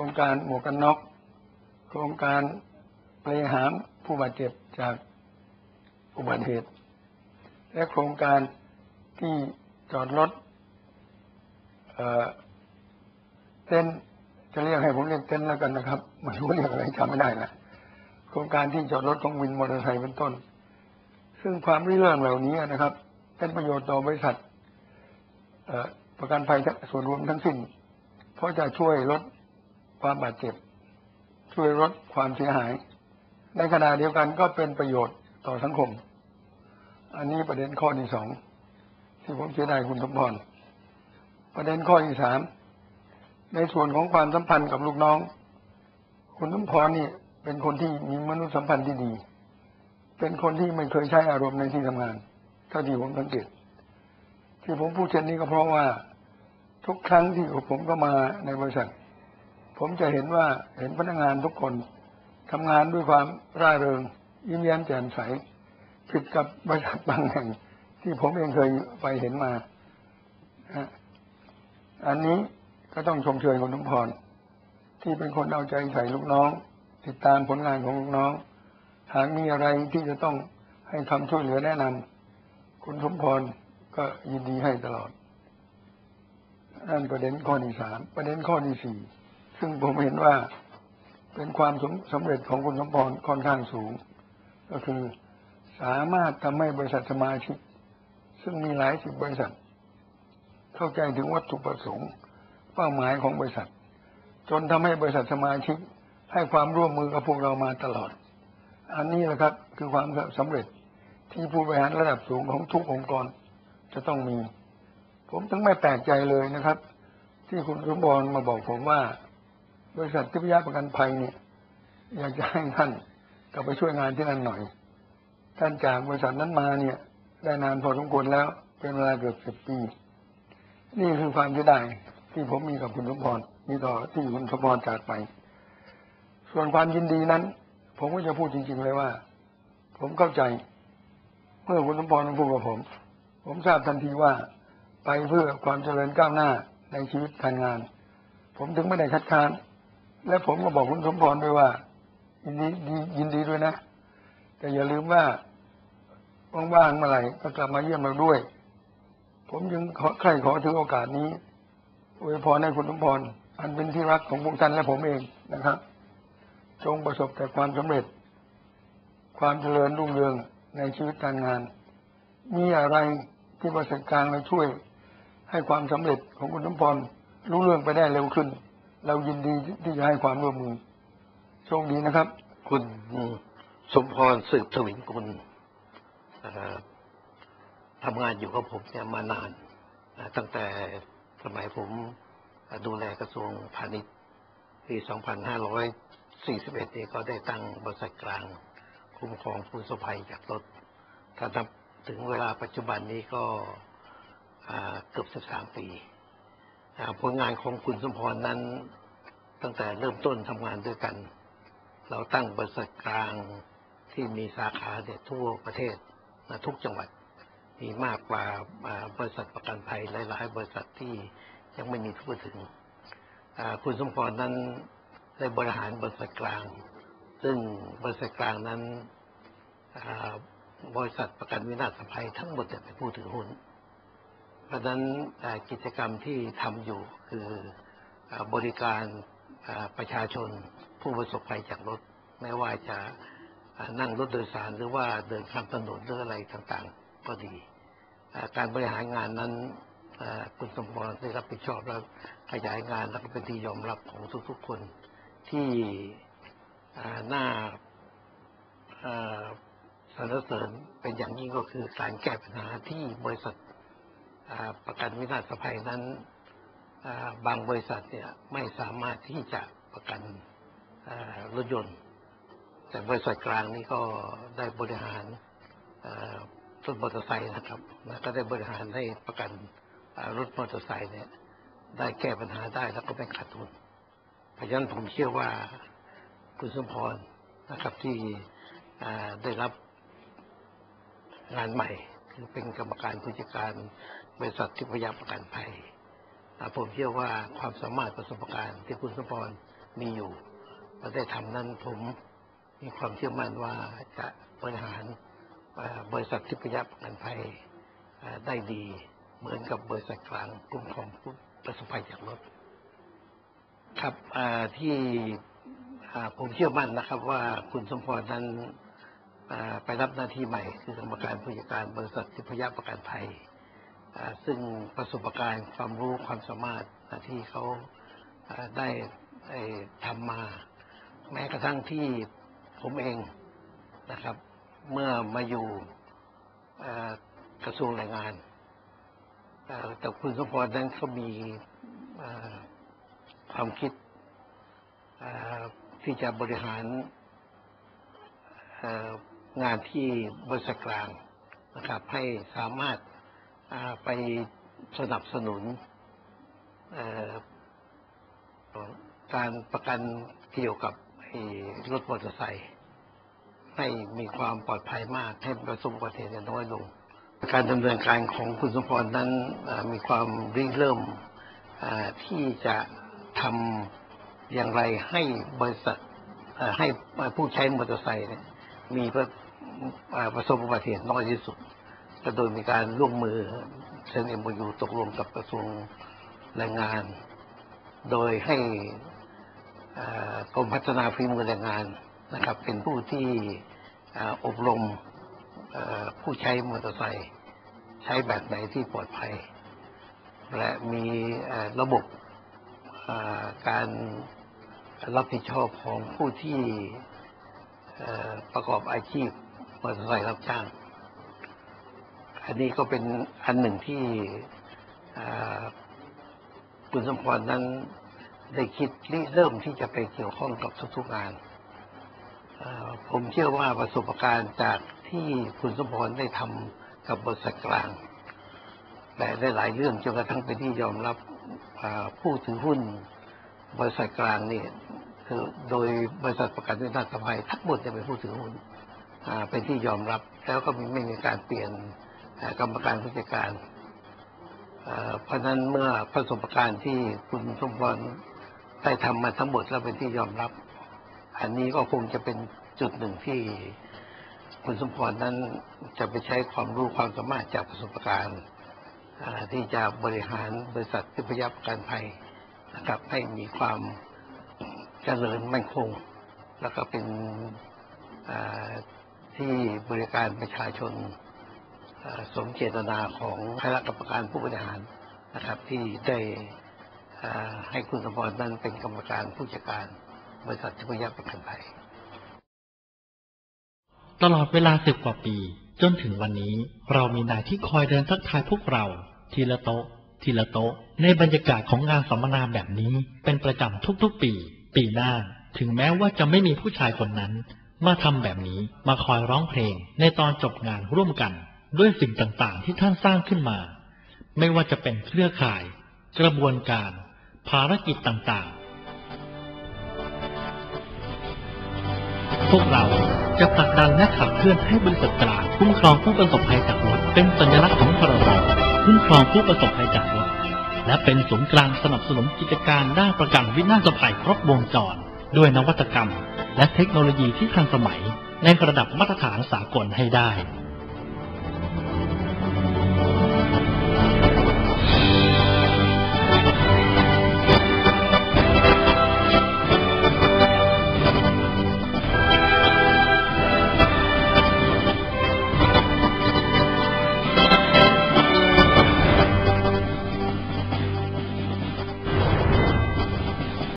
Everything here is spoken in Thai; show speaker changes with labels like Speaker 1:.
Speaker 1: ครงการหมวกกันน็อกโครงการบริหารผู้บาดเจ็บจากอุบัติเหตุ และโครงการที่จอดรถเอ่อเต้นจะเรียกให้ผมเรียกเต้นแล้วกันนะครับไม่รู้เรียกอะไรจำไม่ได้นะโครงการที่จอดรถของวินมอเตอร์ไซค์เป็นต้น ซึ่งความริเริ่มเหล่านี้นะครับ เป็นประโยชน์ต่อบริษัทประกันภัยส่วนรวมทั้งสิ้น เพราะจะช่วยลด ความบาดเจ็บ ช่วยลดความเสียหาย ในขณะเดียวกันก็เป็นประโยชน์ต่อสังคม อันนี้ประเด็นข้อที่สองที่ผมจะได้คุณสมพรประเด็นข้อที่สามในส่วนของความสัมพันธ์กับลูกน้อง คุณสมพรนี่เป็นคนที่มีมนุษยสัมพันธ์ที่ดี เป็นคนที่ไม่เคยใช้อารมณ์ในที่ทำงานเท่าที่ผมสังเกตที่ผมพูดเช่นนี้ก็เพราะว่าทุกครั้งที่ผมก็มาในบริษัท ผมจะเห็นว่าเห็นพนักงานทุกคนทำงานด้วยความร่าเริง ยิ้มแย้มแจ่มใสผิดกับบริษัทบางแห่ง ที่ผมเองเคยไปเห็นมาอันนี้ก็ต้องชมเชยคุณทุมพร ที่เป็นคนเอาใจใส่ลูกน้อง ติดตามผลงานของลูกน้อง หากมีอะไรที่จะต้องให้คำช่วยเหลือแนะนำคุณสมพรก็ยินดีให้ตลอดนั่นประเด็นข้อที่สามประเด็นข้อที่สี่ ซึ่งผมเห็นว่าเป็นความสำเร็จของคุณสมพรค่อนข้างสูง ก็คือสามารถทำให้บริษัทสมาชิก ซึ่งมีหลายสิบบริษัท เข้าใจถึงวัตถุประสงค์เป้าหมายของบริษัท จนทำให้บริษัทสมาชิก ให้ความร่วมมือกับพวกเรามาตลอด อันนี้แหละครับคือความสำเร็จที่ผู้บริหารระดับสูงของทุกองค์กรจะต้องมี ผมถึงไม่แปลกใจเลยนะครับ ที่คุณสมบรมาบอกผมว่า บริษัททิพยประกันภัยเนี่ย อยากจะให้ท่านกลับไปช่วยงานที่นั่นหน่อย ท่านจากบริษัทนั้นมาเนี่ย ได้นานพอสมควรแล้ว เป็นเวลาเกือบสิบปี นี่คือความที่ได้ที่ผมมีกับคุณสมพรมีต่อที่คุณสมพรจากไป ส่วนความยินดีนั้น ผมก็จะพูดจริง ๆ เลยว่า ผมเข้าใจ เมื่อคุณสมพรพูดกับผม ผมทราบทันทีว่าไปเพื่อความเจริญก้าวหน้าในชีวิตการงาน ผมถึงไม่ได้คัดค้าน และผมก็บอกคุณสมพรด้วยว่า ยินดียินดีด้วยนะ แต่อย่าลืมว่าว่างๆเมื่อไหร่ก็กลับมาเยี่ยมเราด้วย ผมยังขอใครขอถือโอกาสนี้อวยพรให้คุณสมพรอันเป็นที่รักของพวกท่านและผมเองนะครับ จงประสบแต่ความสำเร็จ ความเจริญรุ่งเรืองในชีวิตการงาน มีอะไรที่บริษัทกลางเราช่วย ให้ความสำเร็จของคุณสมพรรู้เรื่องไปได้เร็วขึ้น เรายินดีที่จะให้ความร่วมมือโชคดีนะครับ
Speaker 2: คุณสมพรสืบสวิงกุลทำงานอยู่กับผมเนี่ยมานาน ตั้งแต่สมัยผมดูแลกระทรวงพาณิชย์ปี 2541 นี่ก็ได้ตั้งบริษัทกลาง คุ้มครองผู้สภัยจากรถ ถ้านับถึงเวลาปัจจุบันนี้ก็เกือบ 13 ปี ผลงานของคุณสมพรนั้น ตั้งแต่เริ่มต้นทำงานด้วยกัน เราตั้งบริษัทกลางที่มีสาขาเนี่ยทั่วประเทศทุกจังหวัดมีมากกว่าบริษัทประกันภัยหลาย ๆ บริษัทที่ยังไม่มีทั่วถึง คุณสมพรนั้นได้บริหารบริษัทกลาง ซึ่งบริษัทกลางนั้นบริษัทประกันวินาศภัยทั้งหมดจะเป็นผู้ถือหุ้น เพราะนั้นกิจกรรมที่ทำอยู่คือบริการประชาชนผู้ประสบภัยจากรถ ไม่ว่าจะนั่งรถโดยสารหรือว่าเดินข้ามถนนหรืออะไรต่างๆ ก็ดี การบริหารงานนั้นคุณสมบัติได้รับผิดชอบแล้วขยายงานแล้วก็เป็นที่ยอมรับของทุกๆคนที่หน้าสรรเสริญเป็นอย่างยิ่งก็คือการแก้ปัญหาที่บริษัท ประกันวินาศภัยนั้นบางบริษัทเนี่ยไม่สามารถที่จะประกันรถยนต์ แต่บริษัทกลางนี่ก็ได้บริหารรถมอเตอร์ไซค์นะครับแล้วก็ได้บริหารให้ประกันรถมอเตอร์ไซค์เนี่ยได้แก้ปัญหาได้แล้วก็ไม่ขาดทุนเพราะฉะนั้นผมเชื่อว่าคุณสมพรนะครับที่ได้รับงานใหม่ เป็นกรรมการผู้จัดการบริษัททิพยประกันภัยผมเชื่อว่าความสามารถประสบการณ์ที่คุณสมพรมีอยู่เราได้ทำนั้นผมมีความเชื่อมั่นว่าจะบริหารบริษัททิพยประกันภัยได้ดีเหมือนกับบริษัทกลางคุ้มครองผู้ประสบภัยจากรถ ครับที่ผมเชื่อมั่นนะครับว่าคุณสมพรนั้น ไปรับหน้าที่ใหม่ คือกรรมการผู้จัดการบริษัททิพยประกันภัย ซึ่งประสบการณ์ความรู้ความสามารถที่เขาได้ทำมา แม้กระทั่งที่ผมเองนะครับ เมื่อมาอยู่กระทรวงแรงงานแต่คุณสมพรนั้นเขามีความคิดที่จะบริหาร งานที่บริษัทกลางนะครับให้สามารถไปสนับสนุนการประกันเกี่ยวกับรถมอเตอร์ไซค์ให้มีความปลอดภัยมากให้ประสบอุบัติเหตุน้อยลง การดำเนินการของคุณสมพรนั้นมีความริเริ่มที่จะทำอย่างไรให้บริษัทให้ผู้ใช้มอเตอร์ไซค์เนี่ย มีประประสบอุบัติเหตุน้อยที่สุดก็โดยมีการร่วมมือเซ็นเอ็มยูตกลงกับกระทรวงแรงงาน โดยให้กรมพัฒนาฝีมือแรงงานนะครับ เป็นผู้ที่อบรมผู้ใช้มอเตอร์ไซค์ใช้แบบไหนที่ปลอดภัย และมีระบบการรับผิดชอบของผู้ที่ ประกอบอาชีพมอเตอร์ไซค์รับจ้าง อันนี้ก็เป็นอันหนึ่งที่คุณสมพรนั้นได้คิดริเริ่มที่จะไปเกี่ยวข้องกับทุกๆงานผมเชื่อว่าประสบการณ์จากที่คุณสมพรได้ทำกับบริษัทกลาง แต่ได้หลายเรื่องจนกระทั่งเป็นที่ยอมรับผู้ถือหุ้นบริษัทกลางนี่ คือโดยบริษัทประกันวินาศภัยทั้งหมดจะเป็นผู้ถือหุ้นเป็นที่ยอมรับ แล้วก็ไม่มีการเปลี่ยนกรรมการผู้จัดการเพราะนั้นเมื่อประสบการณ์ที่คุณสมพรได้ทำมาทั้งหมดแล้วเป็นที่ยอมรับ อันนี้ก็คงจะเป็นจุดหนึ่งที่คุณสมพรนั้นจะไปใช้ความรู้ความสามารถจากประสบการณ์ที่จะบริหารบริษัททิพยประกันภัยนะครับให้มีความ จริญมั่นคง แล้วก็เป็นที่บริการประชาชนสมเจตนาของคณะกรรมการผู้บริหารนะครับ ที่ได้ให้คุณสมพรนั้นเป็นกรรมการผู้จัดการบริษัททิพยประกันภัย
Speaker 3: ตลอดเวลาสิบกว่าปี จนถึงวันนี้ เรามีนายที่คอยเดินทักทายพวกเรา ทีละโต๊ะ ทีละโต๊ะ ในบรรยากาศของงานสัมมนาแบบนี้เป็นประจำทุกๆปี ปีหน้า ถึงแม้ว่าจะไม่มีผู้ชายคนนั้น มาทำแบบนี้มาคอยร้องเพลง ในตอนจบงานร่วมกัน ด้วยสิ่งต่างๆ ที่ท่านสร้างขึ้นมา ไม่ว่าจะเป็นเครือข่าย กระบวนการ ภารกิจต่างๆ พวกเราจะผลักดันและขับเคลื่อนให้บริษัทกลางคุ้มครองผู้ประสบภัยจากรถเป็นสัญลักษณ์ของพรบคุ้มครองผู้ประสบภัยจากรถ และเป็นศูนย์กลางสนับสนุนกิจการด้านประกันวินาศภัยครบวงจร ด้วยนวัตกรรม และเทคโนโลยีที่ทันสมัยในระดับมาตรฐานสากลให้ได้